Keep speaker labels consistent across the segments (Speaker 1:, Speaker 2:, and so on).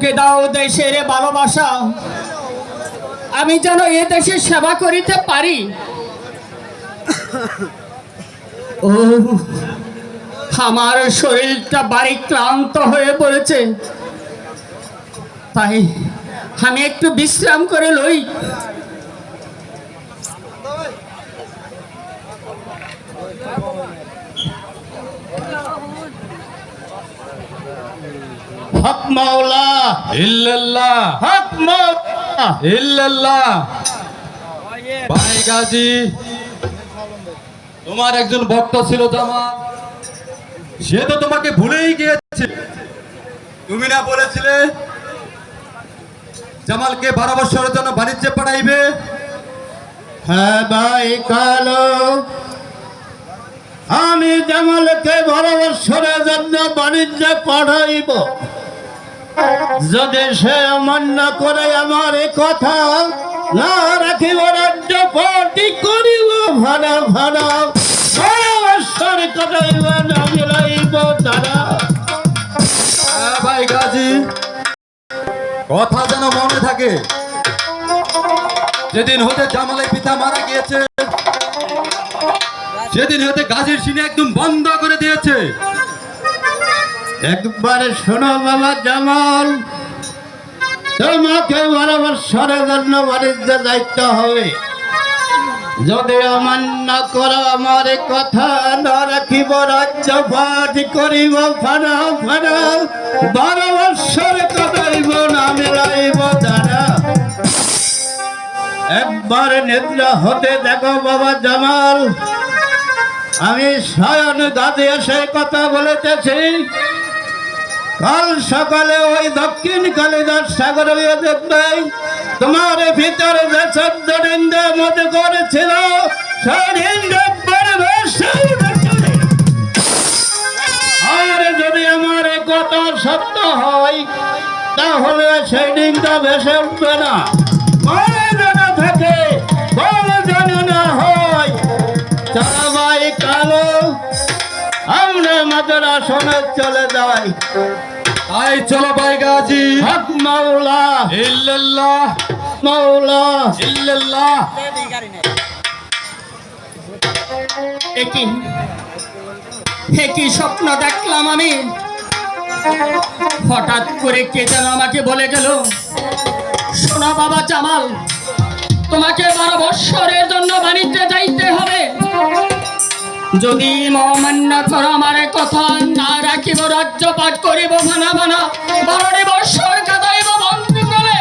Speaker 1: কে দাও দেশের ভালোবাসা? আমি যেন এ দেশে সেবা করিতে পারি। ও আমার শরীরটা বাড়ি ক্লান্ত হয়ে পড়েছে। তাই আমি একটু বিশ্রাম করে লই। হক মাওলা।
Speaker 2: ইল্লাল্লাহ।
Speaker 1: হক মাওলা।
Speaker 2: ইল্লাল্লাহ। ভাই গাজী তোমার একজন ভক্ত ছিল জামাল সে তো তোমাকে ভুলেই গিয়েছে। তুমি না বলেছিলে জামালকে বারো বছরের জন্য বাণিজ্যে পাঠাইবে?
Speaker 1: হ্যাঁ ভাই কালো। আমি জামালকে বারো বছরের জন্য বাণিজ্যে পাঠাইব। যদি সে অমান্য করে আমার কথা না রাখিব রাজ্য পার্টি করিব ভাড়া ভাড়া।
Speaker 2: কথা যেন মনে থাকে। যেদিন হতে জামালের পিতা মারা গিয়েছে সেদিন হতে গাজীর সিনে একদম বন্ধ করে দিয়েছে
Speaker 1: একবার শোনো বাবা জামাল। তোমাকে বারো বছরের জন্য বাণিজ্য দায়িত্ব হবে। যদি অমান্য করো, আমার কথা না রাখিব রাজ্য পাঠ করিব ফানা ফানা বারো বছর কাটাইব না মিলাইব দাঁড়া। একবার নিদ্রা হতে দেখো বাবা জামাল। আমি স্বয়ন গাছে এসে কথা বলেতেছি। কাল সকালে ওই দক্ষিণ কালিদাস সাগর দেখবে তোমার ভিতরে যে ডিন্দে মতো করেছিল আর যদি আমার হয়, তাহলে ডিমটা না। থাকে যেন না হয়। আমরা চলে যাই
Speaker 2: তাই চলো ভাই গাজী।
Speaker 1: হক মাওলা।
Speaker 2: ইল্লাল্লাহ।
Speaker 1: মাওলা।
Speaker 2: ইল্লাল্লাহ।
Speaker 1: একই একই স্বপ্ন দেখলাম আমি? হঠাৎ করে কে যেন আমাকে বলে গেল শোনো বাবা জামাল তোমাকে বারো বৎসরের জন্য বাণিজ্যে যাইতে হবে। যদি মহামান্য করো আমার কথা রাখিব রাজ্য পাঠ করিব, ভানা ভানা। বৎসর কাটাইব, বন্ধু করে।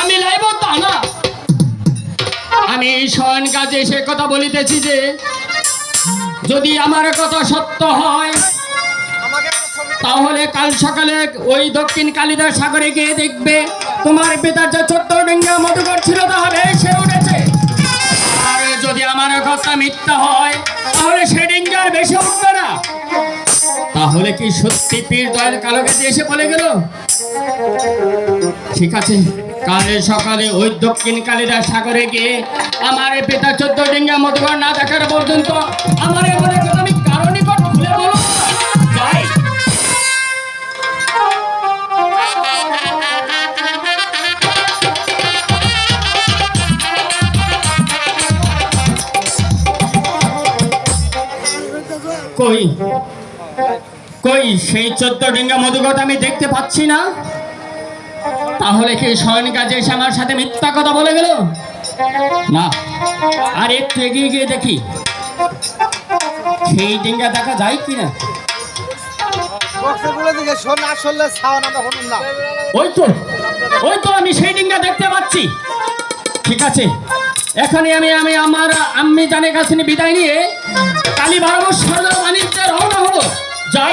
Speaker 1: আমি লাইব তা না আমি শয়ন কাজে সে কথা বলিতেছি যে, যদি আমার কথা সত্য হয়, তাহলে কাল সকালে ওই দক্ষিণ কালিদাস সাগরে গিয়ে দেখবে, তোমার পিতার যে ছোট্ট ডিঙ্গা মধুকর ছিল তাহলে সে উঠেছে। আর যদি আমার কথা মিথ্যা হয়, তাহলে সে ডিঙ্গার বেশি উঠবে না। তাহলে কি সত্যি পীর দয়াল কালোকে দিয়ে এসে বলে গেল? ঠিক আছে, কাল সকালে ওই দক্ষিণ কালিদাস সাগরে গিয়ে আমার পিতা চোদ্দ ডিঙ্গা মধুকর না দেখার পর্যন্ত আমার কই? কই সেই চোদ্দ ডিঙ্গা আমি দেখতে পাচ্ছি না? তাহলে কি শয়ন কাজে এসে আমার সাথে মিথ্যা কথা বলে গেল? না। আর একটু এগিয়ে গিয়ে দেখি। সেই ডিঙ্গা দেখা যায় কি না ওই তো ওই তো আমি সেই ডিঙ্গা দেখতে পাচ্ছি। ঠিক আছে। এখনই আমি আমি আমার আম্মি জানের কাছে বিদায় নিয়ে কালী বারো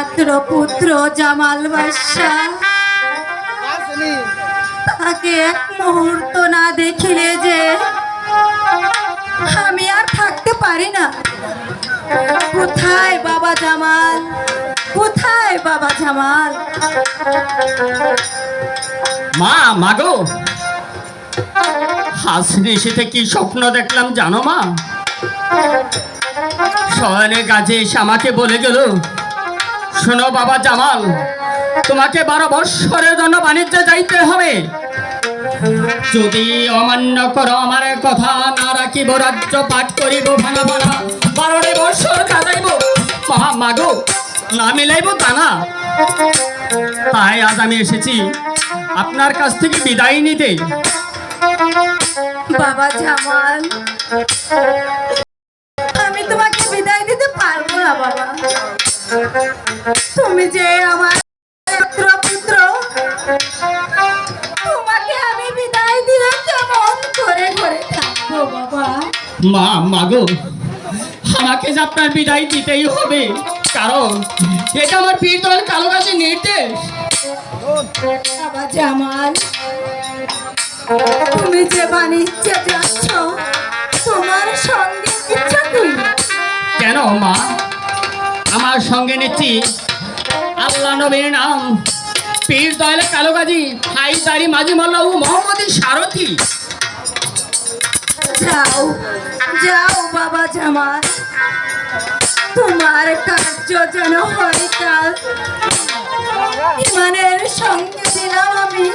Speaker 3: একমাত্র পুত্র জামাল বাদশাহ।
Speaker 4: আসেনি।
Speaker 3: তাহাকে এক মুহূর্ত না দেখিলে যে আমি আর থাকতে পারি না। কোথায় বাবা জামাল? কোথায় বাবা জামাল?
Speaker 1: মা মাগো হাসনি সেতে কি স্বপ্ন দেখলাম জানো মা? শহরে কাজে এসে আমাকে বলে গেল শোনো বাবা জামাল, তোমাকে বারো বৎসরের জন্য বাণিজ্যে যাইতে হবে। যদি অমান্য করো আমার কথা, না রাখিব, রাজ্য পাঠ করিব, ভাঙা ভাঙা বারোটি বৎসর কাটাইব মা মাগো, না মিলাইব তা না তাই আজ আমি এসেছি আপনার কাছ থেকে বিদায় নিতে।
Speaker 3: বাবা জামাল, আমি তোমাকে বিদায় দিতে পারব না, বাবা। তুমি যে আমার পুত্র তোমাকে আমি বিদায় কেমন করে করে থাকব বাবা?
Speaker 1: মা মাগো আমাকে যে আপনার বিদায় দিতেই হবে কারণ এটা আমার পীরদল কালো গাছের নির্দেশ।
Speaker 3: বাবা জামাল তুমি যে বাণিজ্যে যাচ্ছ তোমার সঙ্গে ইচ্ছা
Speaker 1: কেন মা? আমার সঙ্গে নিচ্ছি আল্লাহ নবীর নাম, পীর দয়াল কালো গাজী হাই দাড়ি মাঝি মোল্লা ও মোহাম্মদী সারথী।
Speaker 3: যাও যাও বাবা জামাল তোমার কার্য যেন হয় কাল। ইমানের সঙ্গে দিলাম আমি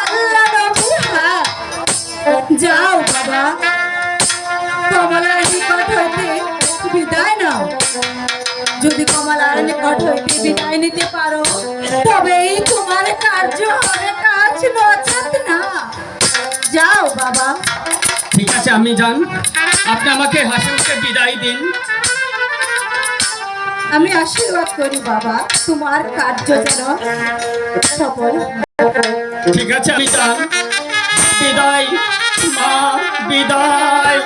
Speaker 3: আল্লাহ নবীর হাত। যাও বাবা কমলার নিকট হইতে যদি কমলার নিকট হইতে বিদায় নিতে পারো তবেই তোমার কার্য হবে কাজ নচেত না। যাও বাবা।
Speaker 1: ঠিক আছে আমি যান। আপনি আমাকে হাসি মুখে বিদায় দিন।
Speaker 3: আমি আশীর্বাদ করি বাবা তোমার কার্য যেন সফল
Speaker 1: ঠিক আছে আমি যান। বিদায় মা বিদায়।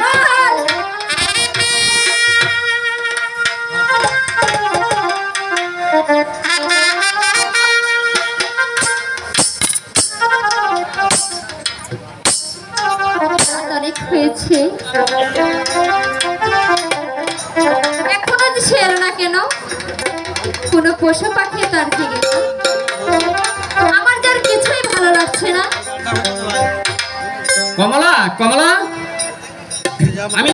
Speaker 5: পশু পাখি তার দিকে আমার যার কিছুই ভালো লাগছে না।
Speaker 1: কমলা কমলা